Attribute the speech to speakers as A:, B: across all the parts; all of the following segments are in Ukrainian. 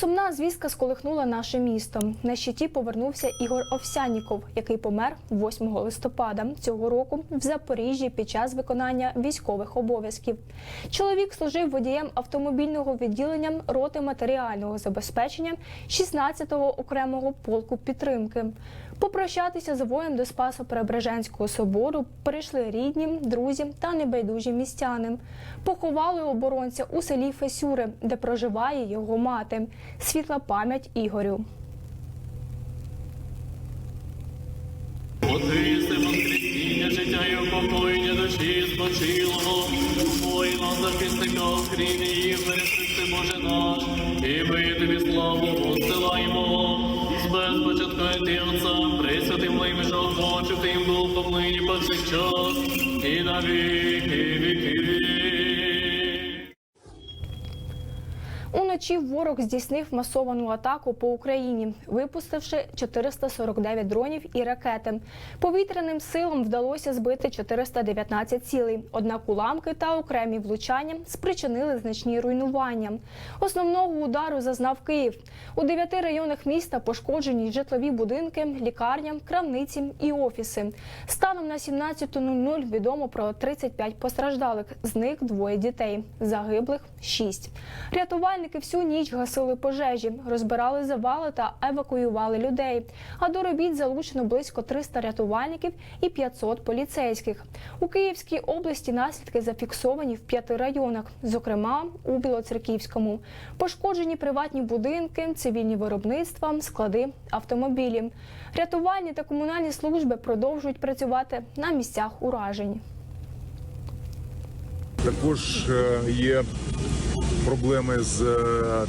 A: Сумна звістка сколихнула наше місто. На щиті повернувся Ігор Овсяніков, який помер 8 листопада цього року в Запоріжжі під час виконання військових обов'язків. Чоловік служив водієм автомобільного відділення роти матеріального забезпечення 16-го окремого полку підтримки. Попрощатися з воєм до Спасо-Преображенського собору прийшли рідні, друзі та небайдужі містяни. Поховали оборонця у селі Фесюри, де проживає його мати. Світла пам'ять Ігорю.
B: Воскресіння, життя і упокоєння душі спочилого, воїна захисника України і пересвисти Боже наш, і ми тобі славу посилаємо, з безпочатку ти Отцем, присвятим моїм был духом нині повсякчас, і на віки віки.
A: Уночі ворог здійснив масовану атаку по Україні, випустивши 449 дронів і ракети. Повітряним силам вдалося збити 419 цілей. Однак уламки та окремі влучання спричинили значні руйнування. Основного удару зазнав Київ. У дев'яти районах міста пошкоджені житлові будинки, лікарня, крамниці і офіси. Станом на 17.00 відомо про 35 постраждалих, з них двоє дітей, загиблих 6. Рятувальники всю ніч гасили пожежі, розбирали завали та евакуювали людей. А до робіт залучено близько 300 рятувальників і 500 поліцейських. У Київській області наслідки зафіксовані в п'яти районах, зокрема у Білоцерківському. Пошкоджені приватні будинки, цивільні виробництва, склади, автомобілі. Рятувальні та комунальні служби продовжують працювати на місцях уражень.
C: Також е, є проблеми з е,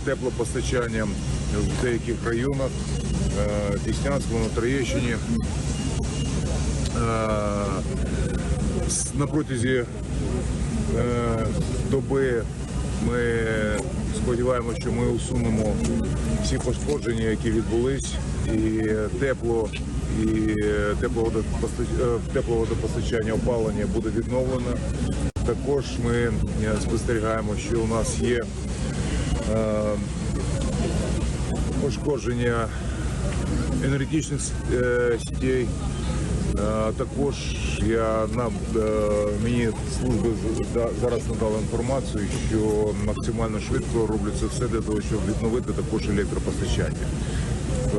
C: теплопостачанням в деяких районах е, Деснянському, на Троєщині. Е, На протязі доби ми сподіваємося, що ми усунемо всі пошкодження, які відбулись, і тепло, і тепловодопостачання опалення буде відновлено. Також ми е, спостерігаємо, що у нас є е, пошкодження енергетичних е, сітей. Також я на е, мені служби зараз надали інформацію, що максимально швидко робляться все для того, щоб відновити також електропостачання.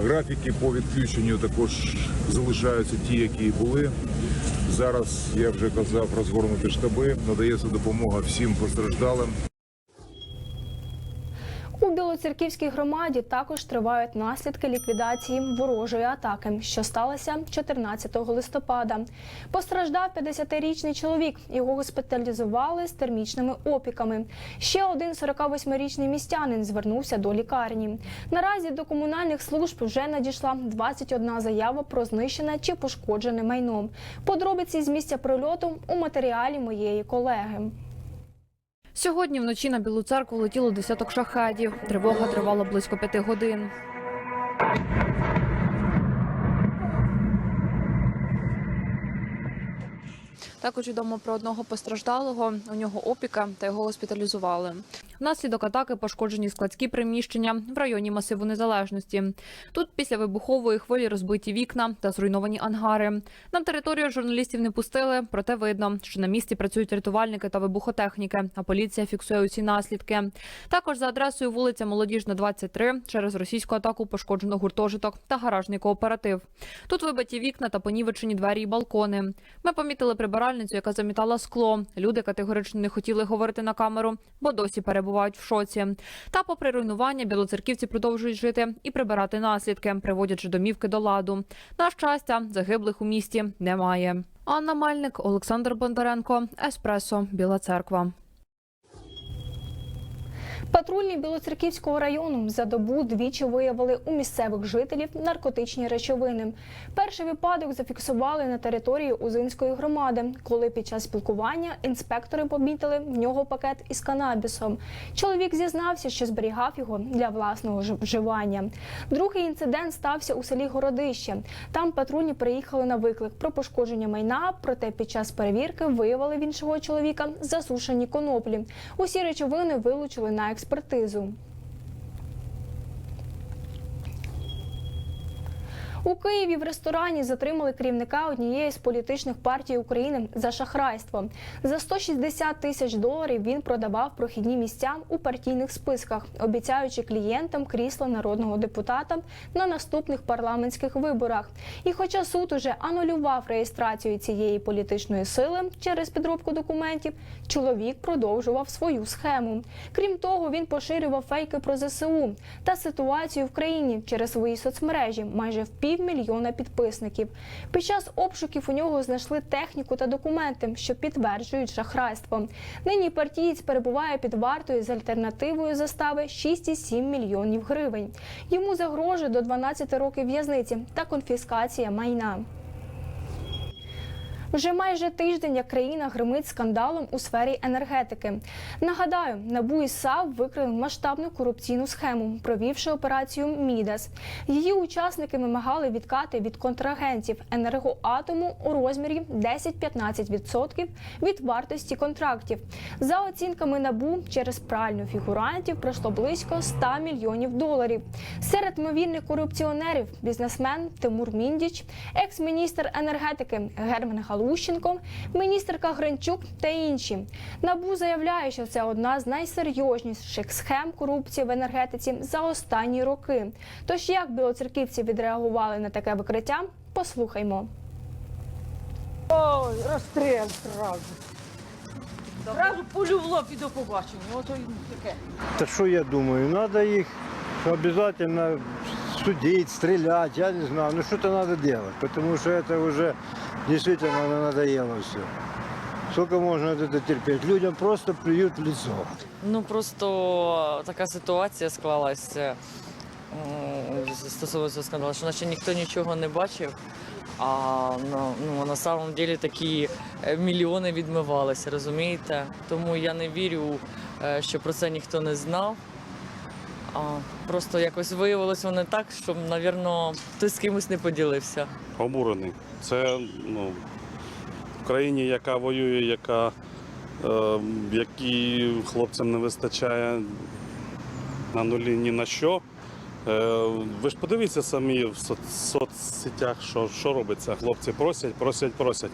C: Графіки по відключенню також залишаються ті, які були. Зараз я вже казав розгорнути штаби, надається допомога всім постраждалим.
A: У Білоцерківській громаді також тривають наслідки ліквідації ворожої атаки, що сталося 14 листопада. Постраждав 50-річний чоловік. Його госпіталізували з термічними опіками. Ще один 48-річний містянин звернувся до лікарні. Наразі до комунальних служб вже надійшла 21 заява про знищене чи пошкоджене майно. Подробиці з місця прильоту у матеріалі моєї колеги.
D: Сьогодні вночі на Білу церкву летіло десяток шахедів. Тривога тривала близько п'яти годин. Також відомо про одного постраждалого. У нього опіка та його госпіталізували. Внаслідок атаки пошкоджені складські приміщення в районі масиву незалежності. Тут після вибухової хвилі розбиті вікна та зруйновані ангари. На територію журналістів не пустили, проте видно, що на місці працюють рятувальники та вибухотехніки, а поліція фіксує усі наслідки. Також за адресою вулиця Молодіжна, 23, через російську атаку пошкоджено гуртожиток та гаражний кооператив. Тут вибиті вікна та понівечені двері і балкони. Ми помітили прибиральницю, яка замітала скло. Люди категорично не хотіли говорити на камеру, бо досі перебувають в шоці. Та, попри руйнування, білоцерківці продовжують жити і прибирати наслідки, приводячи домівки до ладу. На щастя, загиблих у місті немає. Анна Мальник, Олександр Бондаренко, Еспресо, Біла Церква.
A: Патрульні Білоцерківського району за добу двічі виявили у місцевих жителів наркотичні речовини. Перший випадок зафіксували на території Узинської громади, коли під час спілкування інспектори помітили в нього пакет із канабісом. Чоловік зізнався, що зберігав його для власного вживання. Другий інцидент стався у селі Городище. Там патрульні приїхали на виклик про пошкодження майна, проте під час перевірки виявили в іншого чоловіка засушені коноплі. Усі речовини вилучили на експертизу. У Києві в ресторані затримали керівника однієї з політичних партій України за шахрайство. За 160 тисяч доларів він продавав прохідні місця у партійних списках, обіцяючи клієнтам крісло народного депутата на наступних парламентських виборах. І хоча суд уже анулював реєстрацію цієї політичної сили через підробку документів, чоловік продовжував свою схему. Крім того, він поширював фейки про ЗСУ та ситуацію в країні через свої соцмережі майже в півмільйона підписників. Під час обшуків у нього знайшли техніку та документи, що підтверджують шахрайство. Нині партієць перебуває під вартою з альтернативою застави 6,7 мільйонів гривень. Йому загрожує до 12 років в'язниці та конфіскація майна. Вже майже тиждень, як країна гримить скандалом у сфері енергетики. Нагадаю, НАБУ і САВ викрили масштабну корупційну схему, провівши операцію Мідас. Її учасники вимагали відкати від контрагентів енергоатому у розмірі 10-15% від вартості контрактів. За оцінками НАБУ, через пральню фігурантів пройшло близько 100 мільйонів доларів. Серед ймовірних корупціонерів бізнесмен Тимур Міндіч, екс-міністр енергетики Герман Галущенко, міністерка Гринчук та інші. Набу заявляє, що це одна з найсерйозніших схем корупції в енергетиці за останні роки. Тож як білоцерківці відреагували на таке викриття? Послухаймо.
E: Ой, розстріл зразу. Зразу пулю в лоб і до побачення. Ото й таке.
F: Та що я думаю, треба їх обязательно судить, стрелять, я не знаю, ну что-то надо делать, потому что это уже действительно надоело все. Сколько можно это терпеть? Людям просто плюют в лицо.
G: Ну просто така ситуація склалася стосовно цього скандалу, що наче ніхто нічого не бачив. А ну, на самом деле такі е, мільйони відмивалися, розумієте? Тому я не вірю, е, що про це ніхто не знав. Просто якось виявилось воно так, що, мабуть, хтось з кимось не поділився.
H: Обурений. Це ну, в країні, яка воює, яка, е, якій хлопцям не вистачає на нулі ні на що. Е, ви ж подивіться самі в соцсетях, що, що робиться. Хлопці просять, просять, просять.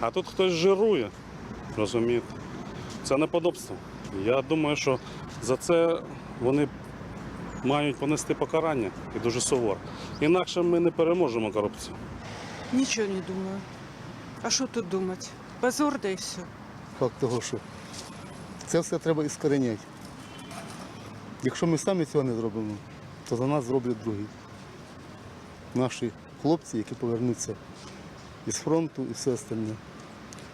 H: А тут хтось жирує. Розумієте? Це неподобство. Я думаю, що за це вони мають понести покарання і дуже суворо. Інакше ми не переможемо корупцію.
I: Нічого не думаю. А що тут думати? Позор да і все.
J: Факт того, що це все треба іскореняти. Якщо ми самі цього не зробимо, то за нас зроблять другі. Наші хлопці, які повернуться із фронту і все остальне.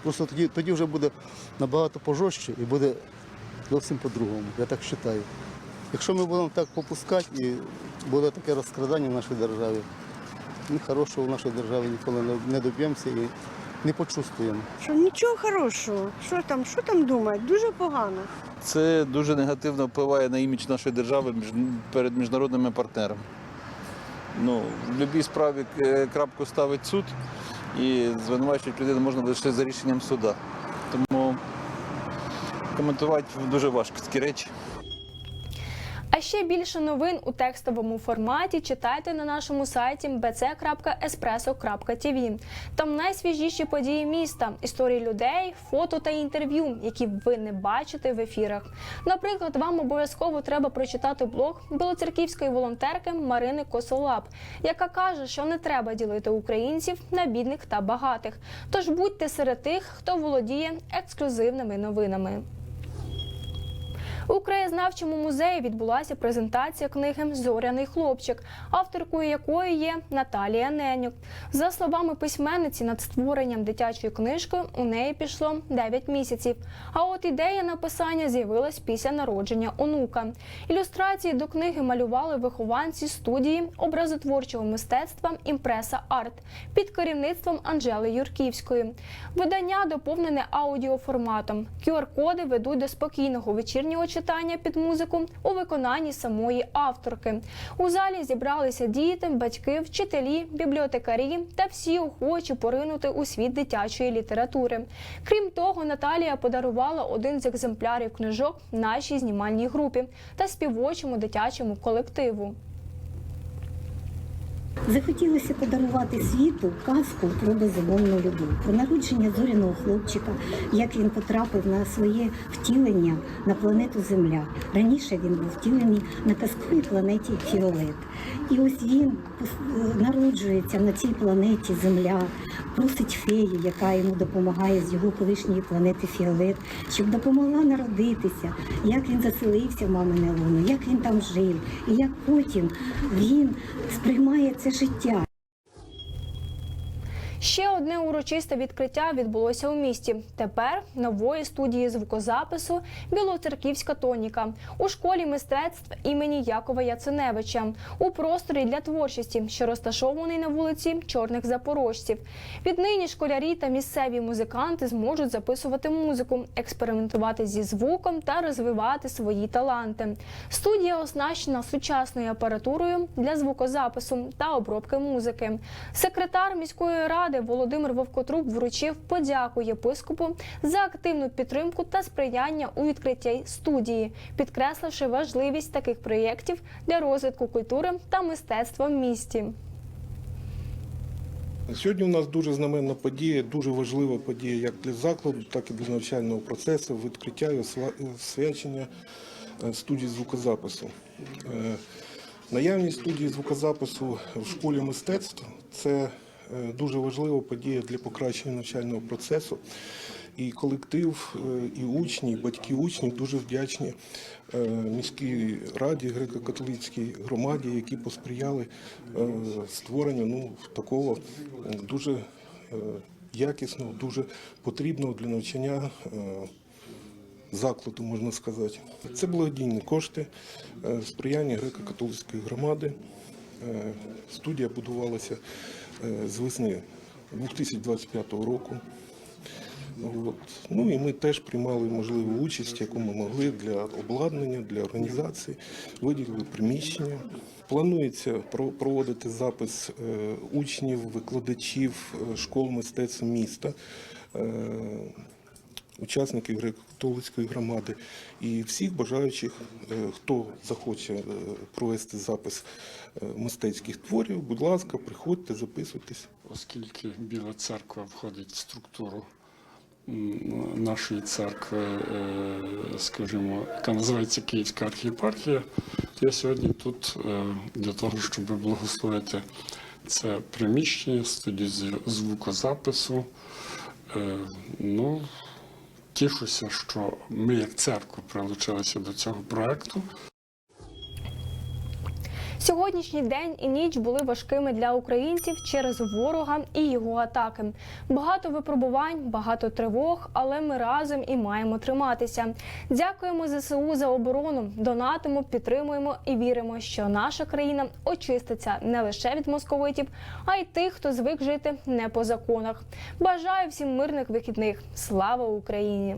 J: Просто тоді, тоді вже буде набагато пожорстче і буде зовсім по-другому. Я так вважаю. Якщо ми будемо так попускати і буде таке розкрадання в нашій державі, ми хорошого в нашій державі ніколи не- доб'ємося і не почувствуємо.
K: Що нічого хорошого. Що там, що там думати? Дуже погано.
L: Це дуже негативно впливає на імідж нашої держави перед міжнародними партнерами. Ну, в будь-якій справі е, крапку ставить суд і звинувачувати людину можна лише за рішенням суда. Тому коментувати дуже важко такі речі.
A: Ще більше новин у текстовому форматі читайте на нашому сайті bc.espresso.tv. Там найсвіжіші події міста, історії людей, фото та інтерв'ю, які ви не бачите в ефірах. Наприклад, вам обов'язково треба прочитати блог білоцерківської волонтерки Марини Косолап, яка каже, що не треба ділити українців на бідних та багатих. Тож будьте серед тих, хто володіє ексклюзивними новинами. У краєзнавчому музеї відбулася презентація книги Зоряний хлопчик, авторкою якої є Наталія Ненюк. За словами письменниці, над створенням дитячої книжки у неї пішло 9 місяців. А от ідея написання з'явилась після народження онука. Ілюстрації до книги малювали вихованці студії образотворчого мистецтва Імпреса Арт під керівництвом Анжели Юрківської. Видання доповнене аудіоформатом. QR-коди ведуть до спокійного вечірнього читання під музику у виконанні самої авторки. У залі зібралися діти, батьки, вчителі, бібліотекарі та всі охочі поринути у світ дитячої літератури. Крім того, Наталія подарувала один з екземплярів книжок нашій знімальній групі та співочому дитячому колективу.
M: Захотілося подарувати світу казку про безумовну любов, про народження зоряного хлопчика, як він потрапив на своє втілення на планету Земля. Раніше він був втілений на казковій планеті Фіолет. І ось він пос- народжується на цій планеті Земля, просить фею, яка йому допомагає з його колишньої планети Фіолет, щоб допомогла народитися, як він заселився в мамине луну, як він там жив, і як потім він сприймає це життя.
A: Ще одне урочисте відкриття відбулося у місті. Тепер нової студії звукозапису Білоцерківська тоніка у школі мистецтв імені Якова Яценевича у просторі для творчості, що розташований на вулиці Чорних Запорожців. Віднині школярі та місцеві музиканти зможуть записувати музику, експериментувати зі звуком та розвивати свої таланти. Студія оснащена сучасною апаратурою для звукозапису та обробки музики. Секретар міської ради Володимир Вовкотруб вручив подяку єпископу за активну підтримку та сприяння у відкритті студії, підкресливши важливість таких проєктів для розвитку культури та мистецтва в місті.
N: Сьогодні у нас дуже знаменна подія, дуже важлива подія як для закладу, так і для навчального процесу, відкриття і освячення е, студії звукозапису. Е, Наявність студії звукозапису в школі мистецтв це дуже важлива подія для покращення навчального процесу. І колектив, е, і учні, і батьки учнів дуже вдячні е, міській раді, греко-католицькій громаді, які посприяли е, створенню ну, такого дуже е, якісного, дуже потрібного для навчання е, закладу, можна сказати. Це благодійні кошти, е, сприяння греко-католицької громади. Е, Студія будувалася е, з весни 2025 року. От. Ну і ми теж приймали можливу участь, яку ми могли для обладнання, для організації, виділили приміщення. Планується проводити запис е, учнів, викладачів е, школ мистецтв міста, е, учасників греко-католицької громади і всіх бажаючих, е, хто захоче е, провести запис е, мистецьких творів, будь ласка, приходьте, записуйтесь.
O: оскільки Біла церква входить в структуру нашої церкви, скажімо, яка називається Київська архієпархія, я сьогодні тут для того, щоб благословити це приміщення, студію з- звукозапису. Ну, тішуся, що ми як церква прилучилися до цього проекту.
A: Сьогоднішній день і ніч були важкими для українців через ворога і його атаки. Багато випробувань, багато тривог, але ми разом і маємо триматися. Дякуємо ЗСУ за оборону. Донатимо, підтримуємо і віримо, що наша країна очиститься не лише від московитів, а й тих, хто звик жити не по законах. Бажаю всім мирних вихідних. Слава Україні!